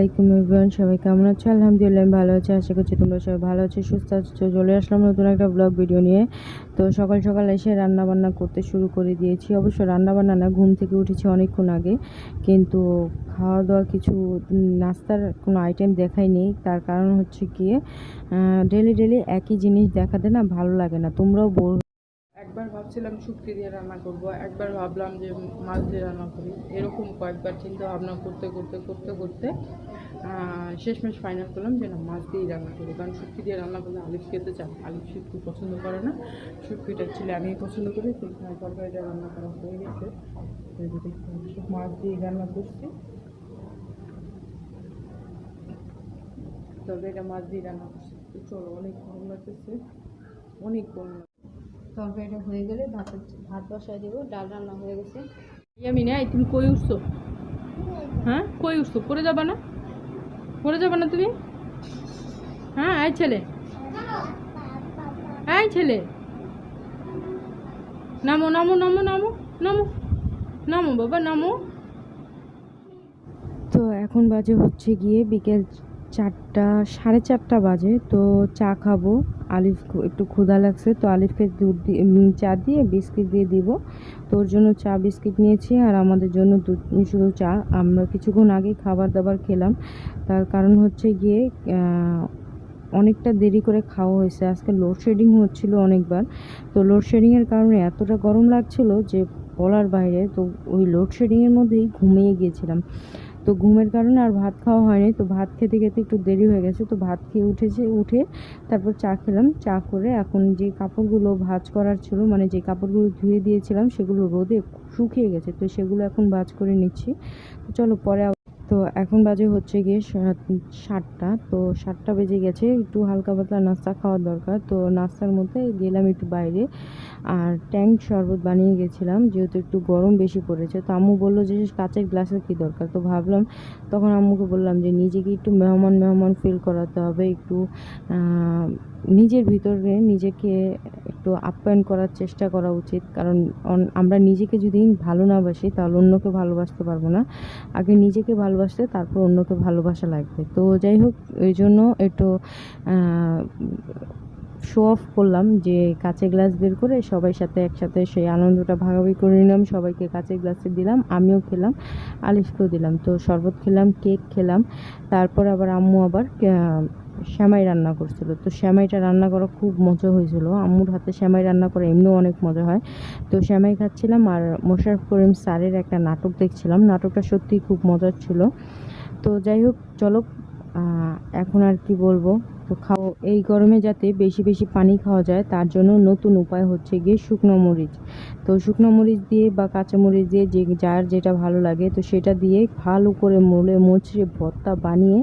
আলাইকুম এভরিওয়ান, সবাই কেমন আছো? আলহামদুলিল্লাহ আমি ভালো আছি, আশা করছি তোমরা সবাই ভালো আছো, সুস্থ আছো। চলে আসলাম নতুন একটা ব্লগ ভিডিও নিয়ে। তো সকাল সকাল এসে রান্না বান্না করতে শুরু করে দিয়েছি। অবশ্য রান্না বান্না না, ঘুম থেকে উঠেছি অনেকক্ষণ আগে। কিন্তু খাওয়া দাওয়া কিছু নাস্তার কোনো আইটেম দেখাইনি। তার কারণ হচ্ছে গিয়ে ডেলি ডেলি একই জিনিস দেখাতে না ভালো লাগে না। তোমরাও বোর একবার ভাবছিলাম শুক্তি দিয়ে রান্না করব, একবার ভাবলাম যে মাছ দিয়ে রান্না করি। এরকম কয়েকবার চিন্তা ভাবনা করতে করতে করতে করতে শেষমেশ ফাইনাল করলাম যে না, মাছ দিয়েই রান্না করি কারণ শুক্তি দিয়ে রান্না করলে আলিফ খেতে চায়, আলিফ শুক্তি পছন্দ করে না। শুক্তিটা ছিল আমি পছন্দ করি তো এখানে তরকারিটা রান্না করা হয়ে গেছে। মাছ দিয়ে রান্না করছি। তরকারিটা মাছ দিয়ে রান্না করছি। চলো, অনেক গরম লাগতেছে। অনেক লাগছে। তরকারিটা হয়ে গেলে ভাত ভাত বসায় দেবো ডাল রান্না হয়ে গেছে। ইয়ামি নাই তুমি কই উঠছো? হ্যাঁ কই উঠছো? পড়ে যাবা না? পড়ে যাবা না তুমি? হ্যাঁ এই ছেলে। এই ছেলে। নামো নামো নামো নামো নামো। নামো বাবা নামো। তো এখন বাজে হচ্ছে গিয়ে বিকেল চারটা, সাড়ে চারটা বাজে, তো চা খাব। আলিফ একটু ক্ষুধা লাগছে, তো আলিফকে দুধ দিয়ে চা দিয়ে, বিস্কিট দিয়ে দিব। তো ওর জন্য চা, বিস্কিট নিয়েছি, আর আমাদের জন্য দুধ শুধু চা। আমরা কিছুক্ষণ আগে খাবার দাবার খেলাম। তার কারণ হচ্ছে গিয়ে অনেকটা দেরি করে খাওয়া হয়েছে। আজকে লোডশেডিং হচ্ছিল অনেকবার। তো লোডশেডিংয়ের কারণে এতটা গরম লাগছিল যে বলার বাইরে, তো ওই লোডশেডিংয়ের মধ্যেই ঘুমিয়ে গিয়েছিলাম। তো ঘুমের কারণে আর ভাত খাওয়া হয়নি। তো ভাত খেতে খেতে একটু দেরি হয়ে গেছে। তো ভাত খেয়ে উঠেছে, উঠে তারপর চা খেলাম। চা করে এখন যে কাপড়গুলো ভাজ করার ছিল মানে যে কাপড়গুলো ধুয়ে দিয়েছিলাম, সেগুলো রোদে শুকিয়ে গেছে। তো সেগুলো এখন ভাজ করে নিচ্ছি। তো চলো পরে তো এখন বাজে হচ্ছে গিয়ে সাত- সাতটা। তো সাতটা বেজে গেছে, একটু হালকা পাতলা নাস্তা খাওয়ার দরকার। তো নাস্তার মধ্যে গেলাম একটু বাইরে। আর ট্যাঙ্ক শরবত বানিয়ে গেছিলাম, যেহেতু একটু গরম বেশি পড়েছে। তো আম্মু বলল যে, কাঁচের গ্লাসের কী দরকার? তো ভাবলাম, তখন আম্মুকে বললাম যে, নিজেকে একটু মেহমান মেহমান ফিল করাতে হবে, একটু নিজের ভিতরে নিজেকে একটু আপ্যায়ন করার চেষ্টা করা উচিত। কারণ আমরা নিজেকে যদি ভালো না বাসি, তাহলে অন্যকে ভালোবাসতে পারব না। আগে নিজেকে ভালোবাসতে, তারপর অন্যকে ভালোবাসা লাগবে। তো যাই হোক ওই জন্য একটু শো অফ করলাম যে কাঁচের গ্লাস বের করে সবাই সাথে একসাথে সেই আনন্দটা ভাগাভাগি করে নিলাম। সবাইকে কাঁচের গ্লাসে দিলাম, আমিও খেলাম, আলিফকেও দিলাম। তো শরবত খেলাম, কেক খেলাম, তারপর আবার আম্মু আবার শ্যামাই রান্না করছিল। তো শ্যামাইটা রান্না করা খুব মজা হয়েছিল। আম্মুর হাতে শ্যামাই রান্না করা এমনিও অনেক মজা হয়। তো শ্যামাই খাচ্ছিলাম আর মোশারফ করিম স্যারের একটা নাটক দেখছিলাম। নাটকটা সত্যিই খুব মজার ছিল। তো যাই হোক, চলো এখন আর কি বলব? তো খাও। এই গরমে যাতে বেশি বেশি পানি খাওয়া যায়, তার জন্য নতুন উপায় হচ্ছে গিয়ে শুকনো মরিচ। তো শুকনো মরিচ দিয়ে বা কাঁচা মরিচ দিয়ে যে যার যেটা ভালো লাগে, তো সেটা দিয়ে ভালো করে মোলে মুচড়ে ভর্তা বানিয়ে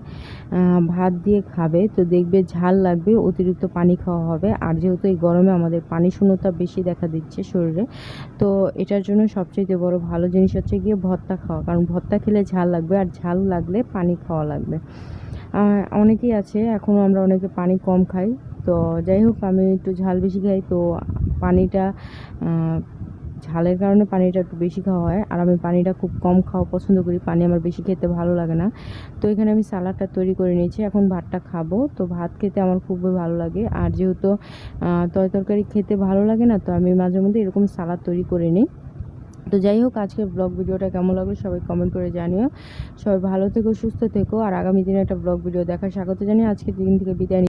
ভাত দিয়ে খাবে। তো দেখবে ঝাল লাগবে, অতিরিক্ত পানি খাওয়া হবে। আর যেহেতু এই গরমে আমাদের পানি শূন্যতা বেশি দেখা দিচ্ছে শরীরে, তো এটার জন্য সবচেয়ে বড় ভালো জিনিস হচ্ছে গিয়ে ভর্তা খাওয়া। কারণ ভর্তা খেলে ঝাল লাগবে, আর ঝাল লাগলে পানি খাওয়া লাগবে। অনেকেই আছে এখনও আমরা অনেকে পানি কম খাই। তো যাই হোক, আমি একটু ঝাল বেশি খাই, তো পানিটা ঝালের কারণে পানিটা একটু বেশি খাওয়া হয়। আর আমি পানিটা খুব কম খাওয়া পছন্দ করি, পানি আমার বেশি খেতে ভালো লাগে না। তো এখানে আমি সালাডটা তৈরি করে নিয়েছি, এখন ভাতটা খাব। তো ভাত খেতে আমার খুবই ভালো লাগে। আর যেহেতু তরকারি খেতে ভালো লাগে না, তো আমি মাঝে মধ্যে এরকম সালাদ তৈরি করে নিই। তো যাই হোক, আজকের ব্লগ ভিডিওটা কেমন লাগল সবাই কমেন্ট করে জানিও সবাই ভালো থেকো, সুস্থ থেকো, আর আগামী দিনে একটা ব্লগ ভিডিও দেখার স্বাগত জানিয়ে আজকের দিন থেকে বিদায়।